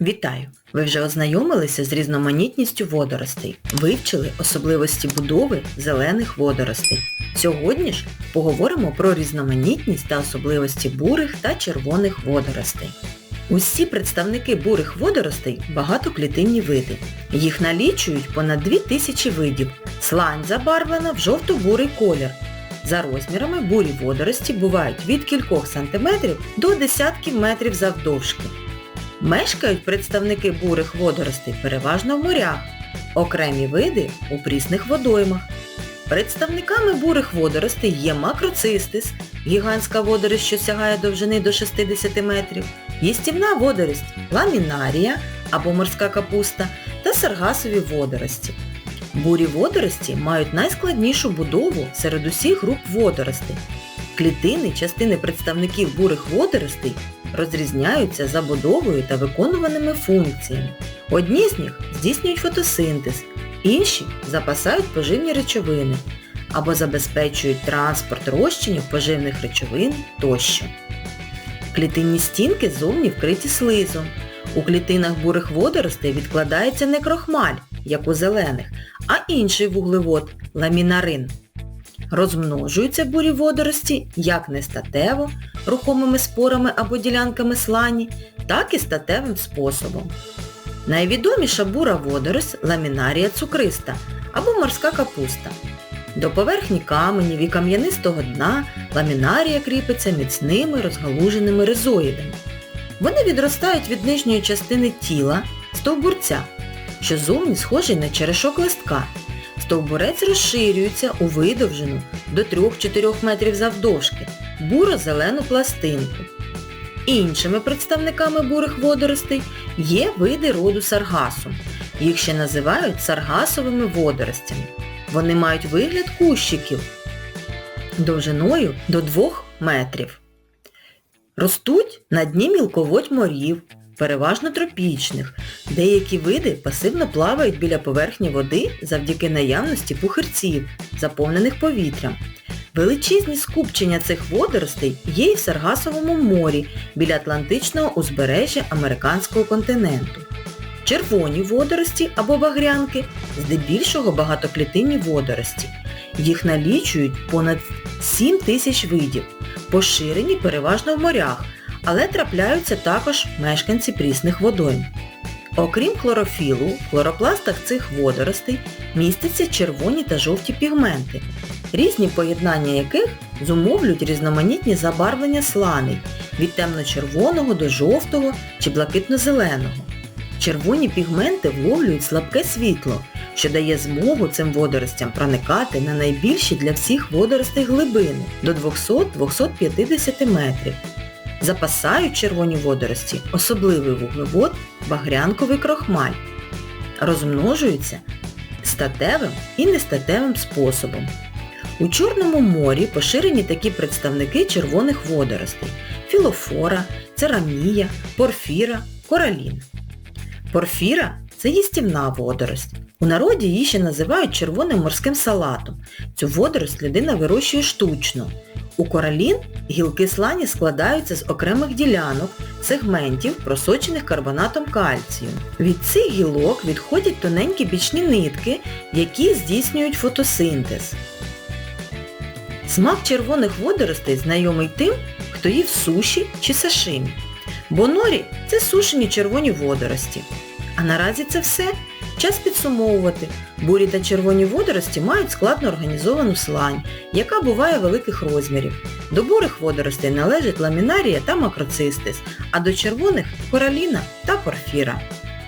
Вітаю! Ви вже ознайомилися з різноманітністю водоростей, вивчили особливості будови зелених водоростей. Сьогодні ж поговоримо про різноманітність та особливості бурих та червоних водоростей. Усі представники бурих водоростей багатоклітинні види. Їх налічують понад 2000 видів. Слань забарвлена в жовто-бурий колір. За розмірами бурі водорості бувають від кількох сантиметрів до десятків метрів завдовжки. Мешкають представники бурих водоростей переважно в морях, окремі види у прісних водоймах. Представниками бурих водоростей є макроцистис, гігантська водорість, що сягає довжини до 60 метрів, їстівна водорість ламінарія або морська капуста та саргасові водорості. Бурі водорості мають найскладнішу будову серед усіх груп водоростей. Клітини частини представників бурих водоростей розрізняються забудовою та виконуваними функціями. Одні з них здійснюють фотосинтез, інші запасають поживні речовини або забезпечують транспорт розчинів поживних речовин тощо. Клітинні стінки зовні вкриті слизом. У клітинах бурих водоростей відкладається не крохмаль, як у зелених, а інший вуглевод – ламінарин. Розмножуються бурі водорості як нестатево, рухомими спорами або ділянками слані, так і статевим способом. Найвідоміша бура водорость – ламінарія цукриста або морська капуста. До поверхні каменів і кам'янистого дна ламінарія кріпиться міцними розгалуженими ризоїдами. Вони відростають від нижньої частини тіла, стовбурця, що зовні схожий на черешок листка. Стовбурець розширюється у видовжену до 3-4 метрів завдовжки, буро-зелену пластинку. Іншими представниками бурих водоростей є види роду саргасу. Їх ще називають саргасовими водоростями. Вони мають вигляд кущиків довжиною до 2 метрів. Ростуть на дні мілководь морів, переважно тропічних. Деякі види пасивно плавають біля поверхні води завдяки наявності пухирців, заповнених повітрям. Величезні скупчення цих водоростей є і в Саргасовому морі біля Атлантичного узбережжя американського континенту. Червоні водорості або багрянки здебільшого багатоклітинні водорості. Їх налічують понад 7 тисяч видів, поширені переважно в морях, але трапляються також мешканці прісних водойм. Окрім хлорофілу, в хлоропластах цих водоростей містяться червоні та жовті пігменти, різні поєднання яких зумовлюють різноманітні забарвлення сланей від темно-червоного до жовтого чи блакитно-зеленого. Червоні пігменти вловлюють слабке світло, що дає змогу цим водоростям проникати на найбільші для всіх водоростей глибини до 200-250 метрів. Запасають червоні водорості особливий вуглевод багрянковий крохмаль. Розмножуються статевим і нестатевим способом. У Чорному морі поширені такі представники червоних водоростей філофора, церамія, порфіра, коралін. Порфіра це їстівна водорость. У народі її ще називають червоним морським салатом. Цю водорость людина вирощує штучно. У коралін гілки слані складаються з окремих ділянок, сегментів, просочених карбонатом кальцію. Від цих гілок відходять тоненькі бічні нитки, які здійснюють фотосинтез. Смак червоних водоростей знайомий тим, хто їв суші чи сашимі. Бо норі – це сушені червоні водорості. А наразі це все. Час підсумовувати. Бурі та червоні водорості мають складно організовану слань, яка буває великих розмірів. До бурих водоростей належать ламінарія та макроцистис, а до червоних кораліна та порфіра.